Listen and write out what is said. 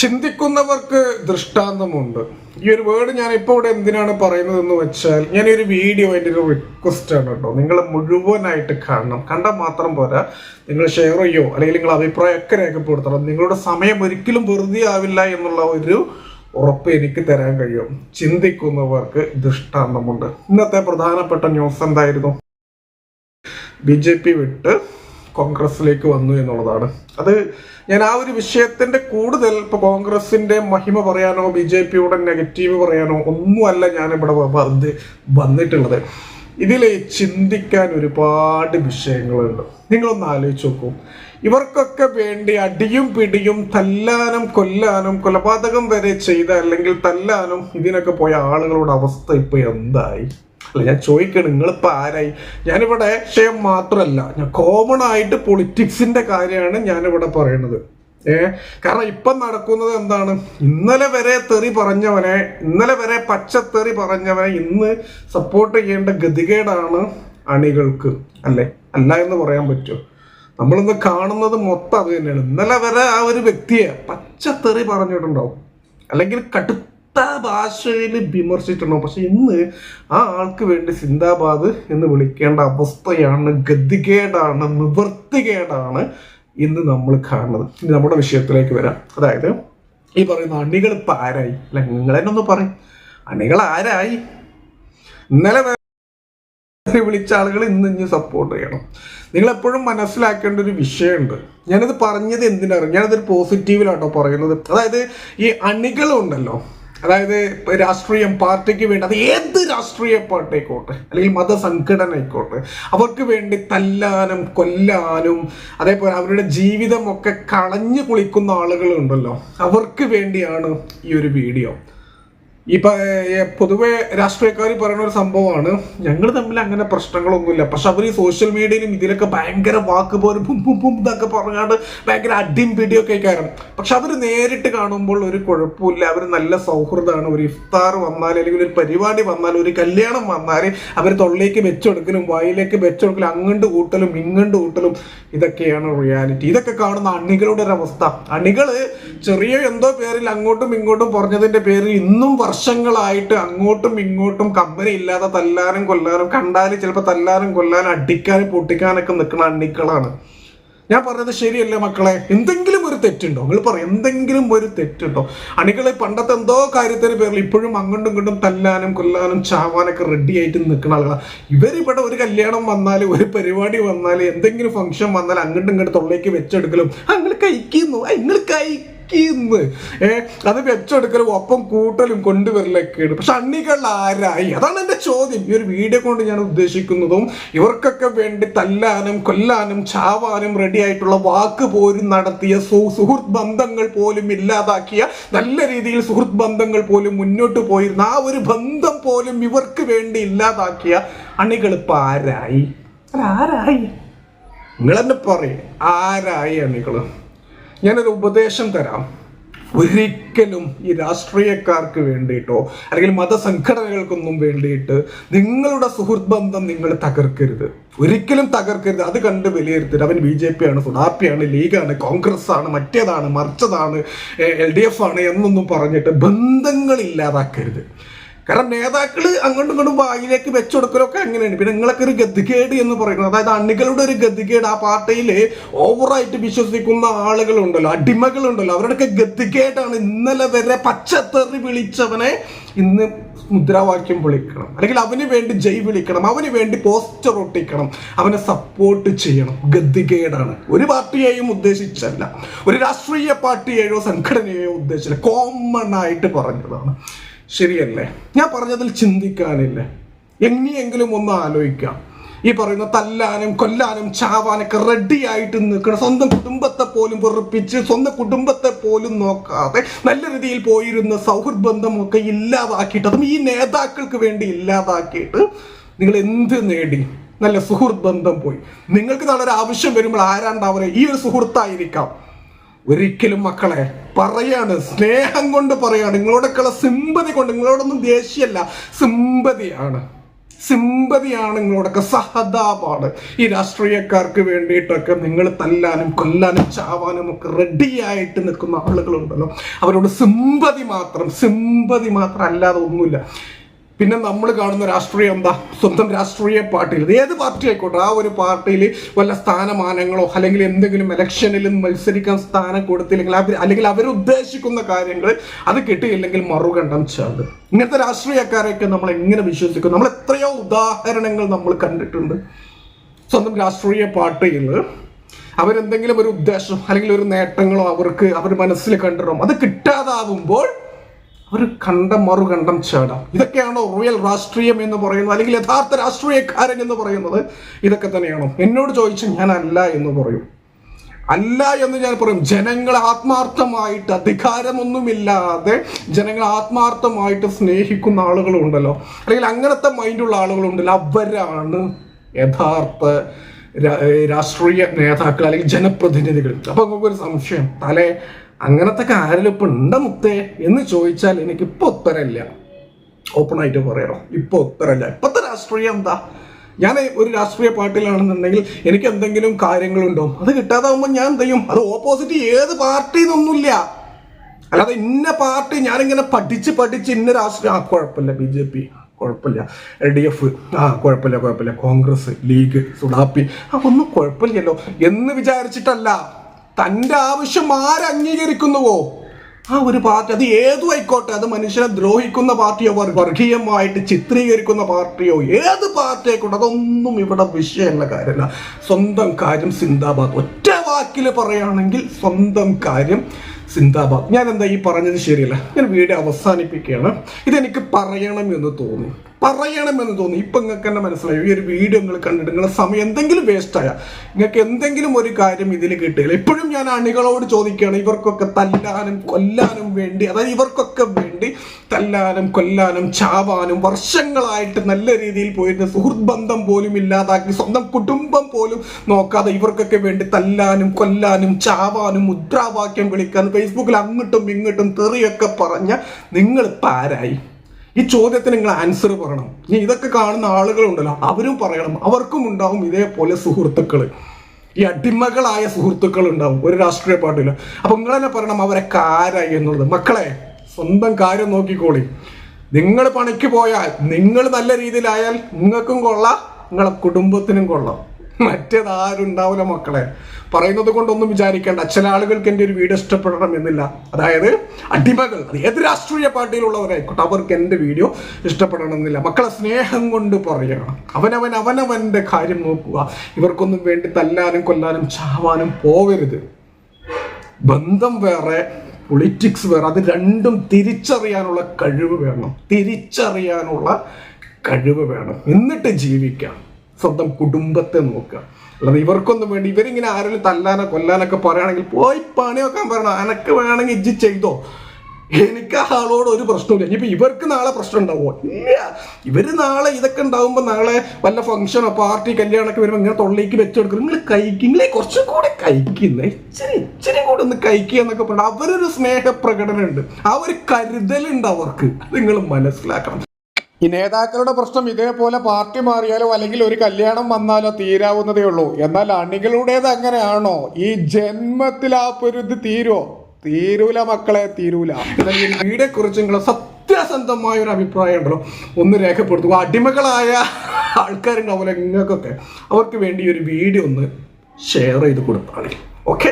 ചിന്തിക്കുന്നവർക്ക് ദൃഷ്ടാന്തമുണ്ട്. ഈ ഒരു വേർഡ് ഞാൻ ഇപ്പോൾ ഇവിടെ എന്തിനാണ് പറയുന്നത് എന്ന് വെച്ചാൽ ഞാൻ ഒരു വീഡിയോ എന്റെ ഒരു റിക്വസ്റ്റ് ആണ് കേട്ടോ. നിങ്ങൾ മുഴുവനായിട്ട് കാണണം. കണ്ടാൽ മാത്രം പോരാ. നിങ്ങൾ ഷെയർ ചെയ്യോ? അല്ലെങ്കിൽ നിങ്ങൾ അഭിപ്രായമൊക്കെ രേഖപ്പെടുത്തണം. നിങ്ങളുടെ സമയം ഒരിക്കലും വെറുതെ ആവില്ല എന്നുള്ള ഒരു ഉറപ്പ് എനിക്ക് തരാൻ കഴിയും. ചിന്തിക്കുന്നവർക്ക് ദൃഷ്ടാന്തമുണ്ട്. ഇന്നത്തെ പ്രധാനപ്പെട്ട ന്യൂസ് എന്തായിരുന്നു? ബി ജെ പി വിട്ട് കോൺഗ്രസിലേക്ക് വന്നു എന്നുള്ളതാണ്. അത് ഞാൻ ആ ഒരു വിഷയത്തിന്റെ കൂടുതൽ ഇപ്പൊ കോൺഗ്രസിന്റെ മഹിമ പറയാനോ ബി ജെ പിയുടെ നെഗറ്റീവ് പറയാനോ ഒന്നുമല്ല ഞാൻ ഇവിടെ വന്ന് വന്നിട്ടുള്ളത്. ഇതിൽ ചിന്തിക്കാൻ ഒരുപാട് വിഷയങ്ങളുണ്ട്. നിങ്ങളൊന്ന് ആലോചിച്ച് നോക്കൂ. ഇവർക്കൊക്കെ വേണ്ടി അടിയും പിടിയും തല്ലാനും കൊല്ലാനും കൊലപാതകം വരെ ചെയ്ത അല്ലെങ്കിൽ തല്ലാനും ഇതിനൊക്കെ പോയ ആളുകളുടെ അവസ്ഥ ഇപ്പൊ എന്തായി? അല്ല ഞാൻ ചോദിക്കണം നിങ്ങളിപ്പോൾ ആരായി? ഞാനിവിടെ വിഷയം മാത്രമല്ല ഞാൻ കോമൺ ആയിട്ട് പൊളിറ്റിക്സിന്റെ കാര്യമാണ് ഞാനിവിടെ പറയുന്നത് ഏ കാരണം ഇപ്പം നടക്കുന്നത് എന്താണ്? ഇന്നലെ വരെ തെറി പറഞ്ഞവനെ ഇന്നലെ വരെ പച്ചത്തെറി പറഞ്ഞവനെ ഇന്ന് സപ്പോർട്ട് ചെയ്യേണ്ട ഗതികേടാണ് അണികൾക്ക് അല്ലേ? അല്ല എന്ന് പറയാൻ പറ്റുമോ? നമ്മളിന്ന് കാണുന്നത് മൊത്തം അത് തന്നെയാണ്. ഇന്നലെ വരെ ആ ഒരു വ്യക്തിയെ പച്ചത്തെറി പറഞ്ഞിട്ടുണ്ടാവും. അല്ലെങ്കിൽ കടുത്ത ഭാഷയിൽ വിമർശിച്ചിട്ടുണ്ടോ? പക്ഷെ ഇന്ന് ആ ആൾക്ക് വേണ്ടി സിന്ദാബാദ് എന്ന് വിളിക്കേണ്ട അവസ്ഥയാണ് ഗതികേടാണ് നിവൃത്തികേടാണ് ഇന്ന് നമ്മൾ കാണുന്നത്. ഇനി നമ്മുടെ വിഷയത്തിലേക്ക് വരാം. അതായത് ഈ പറയുന്ന അണികൾ ഇപ്പം ആരായി അല്ല നിങ്ങൾ തന്നെ ഒന്ന് പറയും. അണികൾ ആരായി? ഇന്നലെ വിളിച്ച ആളുകൾ ഇന്ന് ഇനി സപ്പോർട്ട് ചെയ്യണം. നിങ്ങൾ എപ്പോഴും മനസ്സിലാക്കേണ്ട ഒരു വിഷയമുണ്ട്. ഞാനിത് പറഞ്ഞത് എന്തിനാണ്? ഞാനതൊരു പോസിറ്റീവിലാട്ടോ പറയുന്നത്. അതായത് ഈ അണികളുണ്ടല്ലോ. അതായത് രാഷ്ട്രീയം പാർട്ടിക്ക് വേണ്ടി അത് ഏത് രാഷ്ട്രീയ പാർട്ടി ആയിക്കോട്ടെ അല്ലെങ്കിൽ മതസംഘടന ആയിക്കോട്ടെ അവർക്ക് വേണ്ടി തല്ലാനും കൊല്ലാനും അതേപോലെ അവരുടെ ജീവിതമൊക്കെ കളഞ്ഞു കുളിക്കുന്ന ആളുകളുണ്ടല്ലോ അവർക്ക് വേണ്ടിയാണ് ഈ ഒരു വീഡിയോ. ഇപ്പൊ പൊതുവെ രാഷ്ട്രീയക്കാർ പറയുന്ന ഒരു സംഭവമാണ്. ഞങ്ങൾ തമ്മിൽ അങ്ങനെ പ്രശ്നങ്ങളൊന്നുമില്ല. പക്ഷെ അവർ ഈ സോഷ്യൽ മീഡിയയിലും ഇതിലൊക്കെ ഭയങ്കര വാക്ക് പോലെ പും പും പും ഇതൊക്കെ പറഞ്ഞാണ്ട് ഭയങ്കര അടിയും പിടിയൊക്കെ കാരണം പക്ഷെ അവർ നേരിട്ട് കാണുമ്പോൾ ഒരു കുഴപ്പമില്ല. അവർ നല്ല സൗഹൃദമാണ്. ഒരു ഇഫ്താർ വന്നാൽ അല്ലെങ്കിൽ ഒരു പരിപാടി വന്നാൽ ഒരു കല്യാണം വന്നാൽ അവർ തൊള്ളിലേക്ക് വെച്ചെടുക്കലും വായിലേക്ക് വെച്ചെടുക്കലും അങ്ങോട്ട് കൂട്ടലും ഇങ്ങോട്ട് കൂട്ടലും ഇതൊക്കെയാണ് റിയാലിറ്റി ഇതൊക്കെ കാണുന്ന അണികളുടെ ഒരു അവസ്ഥ അണികൾ ചെറിയ എന്തോ പേരിൽ അങ്ങോട്ടും ഇങ്ങോട്ടും പറഞ്ഞതിന്റെ പേരിൽ ഇന്നും വർഷങ്ങളായിട്ട് അങ്ങോട്ടും ഇങ്ങോട്ടും കമ്പനി ഇല്ലാതെ തല്ലാനും കൊല്ലാനും കണ്ടാൽ ചിലപ്പോൾ തല്ലാനും കൊല്ലാനും അടിക്കാനും പൊട്ടിക്കാനൊക്കെ നിൽക്കുന്ന അണ്ണിക്കളാണ്. ഞാൻ പറഞ്ഞത് ശരിയല്ലേ മക്കളെ? എന്തെങ്കിലും ഒരു തെറ്റുണ്ടോ? നിങ്ങൾ പറയും എന്തെങ്കിലും ഒരു തെറ്റുണ്ടോ? അണികളെ പണ്ടത്തെ എന്തോ കാര്യത്തിന് പേരിൽ ഇപ്പോഴും അങ്ങോട്ടും ഇങ്ങോട്ടും തല്ലാനും കൊല്ലാനും ചാവാനൊക്കെ റെഡി ആയിട്ട് നിൽക്കുന്ന ആളുകളാണ് ഇവരിവിടെ ഒരു കല്യാണം വന്നാൽ ഒരു പരിപാടി വന്നാൽ എന്തെങ്കിലും ഫംഗ്ഷൻ വന്നാൽ അങ്ങോട്ടും ഇങ്ങോട്ടും തൊള്ളേക്ക് വെച്ചെടുക്കലും. നിങ്ങൾ കഴിക്കുന്നു. നിങ്ങൾ കഴിക്കുന്നു ഏ അത് വെച്ചെടുക്കലും ഒപ്പം കൂട്ടലും കൊണ്ടുവരലൊക്കെയാണ്. പക്ഷെ അണ്ണികൾ ആരായി? അതാണ് എന്റെ ചോദ്യം. ഈ ഒരു വീഡിയോ കൊണ്ട് ഞാൻ ഉദ്ദേശിക്കുന്നതും ഇവർക്കൊക്കെ വേണ്ടി തല്ലാനും കൊല്ലാനും ചാവാനും റെഡി ആയിട്ടുള്ള വാക്ക് പോലും നടത്തിയ സുഹൃത്ത് ബന്ധങ്ങൾ പോലും ഇല്ലാതാക്കിയ നല്ല രീതിയിൽ സുഹൃത്ത് ബന്ധങ്ങൾ പോലും മുന്നോട്ട് പോയിരുന്ന ആ ഒരു ബന്ധം പോലും ഇവർക്ക് വേണ്ടി ഇല്ലാതാക്കിയ അണികൾ ഇപ്പൊ ആരായി? ആരായി? നിങ്ങൾ തന്നെ പറയും. ആരായി അണികൾ ഞാനൊരു ഉപദേശം തരാം. ഒരിക്കലും ഈ രാഷ്ട്രീയക്കാർക്ക് വേണ്ടിയിട്ടോ അല്ലെങ്കിൽ മതസംഘടനകൾക്കൊന്നും വേണ്ടിയിട്ട് നിങ്ങളുടെ സുഹൃത്ത് ബന്ധം നിങ്ങൾ തകർക്കരുത്. ഒരിക്കലും തകർക്കരുത്. അത് കണ്ട് വിലയിരുത്തരുത്. അവൻ ബി ജെ പി ആണ് സുഡാപ്പിയാണ് ലീഗാണ് കോൺഗ്രസ് ആണ് മറ്റേതാണ് മറിച്ചതാണ് എൽ ഡി എഫ് ആണ് എന്നൊന്നും പറഞ്ഞിട്ട് ബന്ധങ്ങൾ ഇല്ലാതാക്കരുത്. കാരണം നേതാക്കൾ അങ്ങോട്ടും ഇങ്ങോട്ടും വായിലേക്ക് വെച്ചുകൊടുക്കലൊക്കെ അങ്ങനെയാണ്. പിന്നെ നിങ്ങളൊക്കെ ഒരു ഗതികേട് എന്ന് പറയുന്നത്. അതായത് അണികളുടെ ഒരു ഗതികേട് ആ പാർട്ടിയിൽ ഓവറായിട്ട് വിശ്വസിക്കുന്ന ആളുകളുണ്ടല്ലോ അടിമകളുണ്ടല്ലോ. അവരുടെയൊക്കെ ഗതികേടാണ് ഇന്നലെ വരെ പച്ചത്തെറി വിളിച്ചവനെ ഇന്ന് മുദ്രാവാക്യം വിളിക്കണം. അല്ലെങ്കിൽ അവന് വേണ്ടി ജയ് വിളിക്കണം. അവന് വേണ്ടി പോസ്റ്റർ ഒട്ടിക്കണം. അവനെ സപ്പോർട്ട് ചെയ്യണം. ഗതികേടാണ്. ഒരു പാർട്ടിയെയും ഉദ്ദേശിച്ചല്ല. ഒരു രാഷ്ട്രീയ പാർട്ടിയെയോ സംഘടനയെയോ ഉദ്ദേശിച്ചില്ല. കോമൺ ആയിട്ട് പറഞ്ഞതാണ്. ശരിയല്ലേ? ഞാൻ പറഞ്ഞതിൽ ചിന്തിക്കാനില്ല? എങ്ങനെയെങ്കിലും ഒന്ന് ആലോചിക്കാം. ഈ പറയുന്ന തല്ലാനും കൊല്ലാനും ചാവാനൊക്കെ റെഡി ആയിട്ട് നിൽക്കണം. സ്വന്തം കുടുംബത്തെ പോലും വെറുപ്പിച്ച് സ്വന്തം കുടുംബത്തെ പോലും നോക്കാതെ നല്ല രീതിയിൽ പോയിരുന്ന സൗഹൃദ ബന്ധമൊക്കെ ഇല്ലാതാക്കിയിട്ട് അതും ഈ നേതാക്കൾക്ക് വേണ്ടി ഇല്ലാതാക്കിയിട്ട് നിങ്ങൾ എന്ത് നേടി? നല്ല സുഹൃത്ത് ബന്ധം പോയി. നിങ്ങൾക്ക് നല്ലൊരു ആവശ്യം വരുമ്പോൾ ആരാണ്ടാവരെ? ഈ ഒരു സുഹൃത്തായിരിക്കാം. ഒരിക്കലും മക്കളെ പറയാണ് സ്നേഹം കൊണ്ട് പറയാണ്. നിങ്ങളോടൊക്കെയുള്ള സിമ്പതി കൊണ്ട് നിങ്ങളോടൊന്നും ദേഷ്യമല്ല. സിമ്പതിയാണ് സിമ്പതിയാണ് നിങ്ങളോടൊക്കെ സഹതാപാണ് ഈ രാഷ്ട്രീയക്കാർക്ക് വേണ്ടിയിട്ടൊക്കെ നിങ്ങൾ തല്ലാനും കൊല്ലാനും ചാവാനും ഒക്കെ റെഡിയായിട്ട് നിൽക്കുന്ന ആളുകളുണ്ടല്ലോ. അവരോട് സിമ്പതി മാത്രം സിമ്പതി മാത്രം അല്ലാതെ ഒന്നുമില്ല. പിന്നെ നമ്മൾ കാണുന്ന രാഷ്ട്രീയം എന്താ? സ്വന്തം രാഷ്ട്രീയ പാർട്ടിയിൽ. ഏത് പാർട്ടി ആയിക്കോട്ടെ ആ ഒരു പാർട്ടിയിൽ വല്ല സ്ഥാനമാനങ്ങളോ അല്ലെങ്കിൽ എന്തെങ്കിലും ഇലക്ഷനിൽ മത്സരിക്കാൻ സ്ഥാനം കൊടുത്തില്ലെങ്കിൽ അവർ അല്ലെങ്കിൽ അവരുദ്ദേശിക്കുന്ന കാര്യങ്ങൾ അത് കിട്ടിയില്ലെങ്കിൽ മറുകണ്ഠം ചാടും. ഇങ്ങനത്തെ രാഷ്ട്രീയക്കാരെയൊക്കെ നമ്മൾ എങ്ങനെ വിശ്വസിക്കും? നമ്മൾ എത്രയോ ഉദാഹരണങ്ങൾ നമ്മൾ കണ്ടിട്ടുണ്ട്. സ്വന്തം രാഷ്ട്രീയ പാർട്ടിയിൽ അവരെന്തെങ്കിലും ഒരു ഉദ്ദേശം അല്ലെങ്കിൽ ഒരു നേട്ടങ്ങളോ അവർക്ക് അവർ മനസ്സിൽ കണ്ടിടും അത് കിട്ടാതാവുമ്പോൾ അവർ കണ്ടം മറുകണ്ടം ചേടാം. ഇതൊക്കെയാണോ റിയൽ രാഷ്ട്രീയം എന്ന് പറയുന്നത്? അല്ലെങ്കിൽ യഥാർത്ഥ രാഷ്ട്രീയക്കാരൻ എന്ന് പറയുന്നത്? ഇതൊക്കെ തന്നെയാണോ? എന്നോട് ചോദിച്ചു ഞാൻ അല്ല എന്ന് പറയും. അല്ല എന്ന് ഞാൻ പറയും. ജനങ്ങൾ ആത്മാർത്ഥമായിട്ട് അധികാരമൊന്നുമില്ലാതെ ജനങ്ങൾ ആത്മാർത്ഥമായിട്ട് സ്നേഹിക്കുന്ന ആളുകളുണ്ടല്ലോ. അല്ലെങ്കിൽ അങ്ങനത്തെ മൈൻഡുള്ള ആളുകളുണ്ടല്ലോ. അവരാണ് യഥാർത്ഥ രാഷ്ട്രീയ നേതാക്കൾ അല്ലെങ്കിൽ ജനപ്രതിനിധികൾ. അപ്പൊ നമുക്കൊരു സംശയം. തലേ അങ്ങനത്തെ കാര്യം ഉണ്ട മുത്തേ? എന്ന് ചോദിച്ചാൽ എനിക്ക് ഇപ്പൊ ഉത്തരമില്ല. ഓപ്പൺ ആയിട്ട് പറയണം. ഇപ്പൊ ഉത്തരമില്ല. ഇപ്പത്തെ രാഷ്ട്രീയം എന്താ? ഞാൻ ഒരു രാഷ്ട്രീയ പാർട്ടിയിലാണെന്നുണ്ടെങ്കിൽ എനിക്ക് എന്തെങ്കിലും കാര്യങ്ങളുണ്ടോ? അത് കിട്ടാതാവുമ്പോൾ ഞാൻ എന്ത് ചെയ്യും? അത് ഓപ്പോസിറ്റ് ഏത് പാർട്ടി എന്നൊന്നുമില്ല അല്ലാതെ ഇന്ന പാർട്ടി ഞാനിങ്ങനെ പഠിച്ച് പഠിച്ച് ഇന്ന രാഷ്ട്രീയം ആ കുഴപ്പമില്ല. B J P. കുഴപ്പമില്ല. L D F. ആ കുഴപ്പമില്ല കുഴപ്പമില്ല. കോൺഗ്രസ് ലീഗ് സുഡാപ്പി. ആ ഒന്നും കുഴപ്പമില്ലല്ലോ എന്ന് വിചാരിച്ചിട്ടല്ല. തന്റെ ആവശ്യം ആരംഗീകരിക്കുന്നുവോ ആ ഒരു പാർട്ടി അത് ഏതു ആയിക്കോട്ടെ അത് മനുഷ്യനെ ദ്രോഹിക്കുന്ന പാർട്ടിയോ വർ- വർഗീയമായിട്ട് ചിത്രീകരിക്കുന്ന പാർട്ടിയോ ഏത് പാർട്ടി ആയിക്കോട്ടെ അതൊന്നും ഇവിടെ വിഷയമുള്ള കാര്യമല്ല. സ്വന്തം കാര്യം സിന്ദാബാദ്. ഒറ്റ വാക്കിൽ പറയുകയാണെങ്കിൽ സ്വന്തം കാര്യം സിന്ദാബാദ്. ഞാൻ എന്താ ഈ പറഞ്ഞത് ശരിയല്ല? ഞാൻ വീഡിയോ അവസാനിപ്പിക്കുകയാണ്. ഇതെനിക്ക് പറയണമെന്ന് തോന്നി. പറയണമെന്ന് തോന്നി. ഇപ്പൊ നിങ്ങൾക്ക് തന്നെ മനസ്സിലായി. ഈ ഒരു വീഡിയോ നിങ്ങൾ കണ്ടിട്ട് നിങ്ങളുടെ സമയം എന്തെങ്കിലും വേസ്റ്റ് ആയ. നിങ്ങൾക്ക് എന്തെങ്കിലും ഒരു കാര്യം ഇതിൽ കിട്ടിയില്ല ഇപ്പോഴും ഞാൻ അണികളോട് ചോദിക്കുകയാണ് ഇവർക്കൊക്കെ തല്ലാനും കൊല്ലാനും വേണ്ടി അതായത് ഇവർക്കൊക്കെ വേണ്ടി തല്ലാനും കൊല്ലാനും ചാവാനും വർഷങ്ങളായിട്ട് നല്ല രീതിയിൽ പോയിരുന്ന സുഹൃത്ത് ബന്ധം പോലും ഇല്ലാതാക്കി സ്വന്തം കുടുംബം പോലും നോക്കാതെ ഇവർക്കൊക്കെ വേണ്ടി തല്ലാനും കൊല്ലാനും ചാവാനും മുദ്രാവാക്യം വിളിക്കാനും ഫേസ്ബുക്കിൽ അങ്ങോട്ടും ഇങ്ങോട്ടും തെറിയൊക്കെ പറഞ്ഞ നിങ്ങൾ പാരായി. ഈ ചോദ്യത്തിന് നിങ്ങൾ ആൻസർ പറയണം. ഇനി ഇതൊക്കെ കാണുന്ന ആളുകളുണ്ടല്ലോ അവരും പറയണം. അവർക്കും ഉണ്ടാവും ഇതേപോലെ സുഹൃത്തുക്കൾ ഈ അടിമകളായ സുഹൃത്തുക്കൾ ഉണ്ടാവും ഒരു രാഷ്ട്രീയ പാർട്ടിയിൽ. അപ്പൊ നിങ്ങൾ തന്നെ പറയണം അവരെ കാരായി എന്നുള്ളത്. മക്കളെ സ്വന്തം കാര്യം നോക്കിക്കോളി. നിങ്ങൾ പണിക്ക് പോയാൽ നിങ്ങൾ നല്ല രീതിയിലായാൽ നിങ്ങൾക്കും കൊള്ളാം നിങ്ങളെ കുടുംബത്തിനും കൊള്ളാം. മറ്റേത് ആരും ഉണ്ടാവില്ല മക്കളെ. പറയുന്നത് കൊണ്ടൊന്നും വിചാരിക്കേണ്ട. ചില ആളുകൾക്ക് എന്റെ ഒരു വീഡിയോ ഇഷ്ടപ്പെടണം എന്നില്ല. അതായത് അടിമകൾ അത് ഏത് രാഷ്ട്രീയ പാർട്ടിയിലുള്ളവരായിക്കോട്ടെ അവർക്ക് എന്റെ വീഡിയോ ഇഷ്ടപ്പെടണം എന്നില്ല. മക്കളെ സ്നേഹം കൊണ്ട് പറയണം. അവനവൻ അവനവന്റെ കാര്യം നോക്കുക. ഇവർക്കൊന്നും വേണ്ടി തല്ലാനും കൊല്ലാനും ചാവാനും പോവരുത്. ബന്ധം വേറെ പൊളിറ്റിക്സ് വേറെ അത് രണ്ടും തിരിച്ചറിയാനുള്ള കഴിവ് വേണം. തിരിച്ചറിയാനുള്ള കഴിവ് വേണം. എന്നിട്ട് ജീവിക്കാം. സ്വന്തം കുടുംബത്തെ നോക്കുക. അല്ലാതെ ഇവർക്കൊന്നും വേണ്ടി ഇവരിങ്ങനെ ആരെങ്കിലും തല്ലാനോ കൊല്ലാനൊക്കെ പറയുകയാണെങ്കിൽ പോയി പണി വെക്കാൻ പറയണം. അനക്ക് വേണമെങ്കിൽ ഇജ്ജ് ചെയ്തോ. എനിക്ക് ആ ആളോട് ഒരു പ്രശ്നമില്ല ഇനിയിപ്പോൾ ഇവർക്ക് നാളെ പ്രശ്നം ഉണ്ടാവുമോ? ഇല്ല. ഇവർ നാളെ ഇതൊക്കെ ഉണ്ടാവുമ്പോൾ നാളെ വല്ല ഫംഗ്ഷനോ പാർട്ടി കല്യാണമൊക്കെ വരുമ്പോൾ ഇങ്ങനെ തൊള്ളിക്ക് വെച്ചെടുക്കും. നിങ്ങൾ കഴിക്കും. നിങ്ങളെ കുറച്ചും കൂടെ കഴിക്കുന്ന ഇച്ചിരി ഇച്ചിരി കൂടെ ഒന്ന് കഴിക്കുക എന്നൊക്കെ പറഞ്ഞു അവരൊരു സ്നേഹപ്രകടനമുണ്ട്. ആ ഒരു കരുതലുണ്ട് അവർക്ക്. നിങ്ങൾ മനസ്സിലാക്കണം. ഈ നേതാക്കളുടെ പ്രശ്നം ഇതേപോലെ പാർട്ടി മാറിയാലോ അല്ലെങ്കിൽ ഒരു കല്യാണം വന്നാലോ തീരാവുന്നതേ ഉള്ളൂ. എന്നാൽ അണികളുടേത് അങ്ങനെയാണോ? ഈ ജന്മത്തിൽ ആ പൊരുത് തീരോ തീരൂല മക്കളെ തീരൂല. എന്നാൽ ഈ നിങ്ങൾ സത്യസന്ധമായ ഒരു അഭിപ്രായം ഉണ്ടല്ലോ. ഒന്ന് രേഖപ്പെടുത്തുക. അടിമകളായ ആൾക്കാരുണ്ടാവില്ല നിങ്ങൾക്കൊക്കെ അവർക്ക് വേണ്ടി ഒരു വീഡിയോ ഒന്ന് ഷെയർ ചെയ്ത് കൊടുത്താൽ ഓക്കെ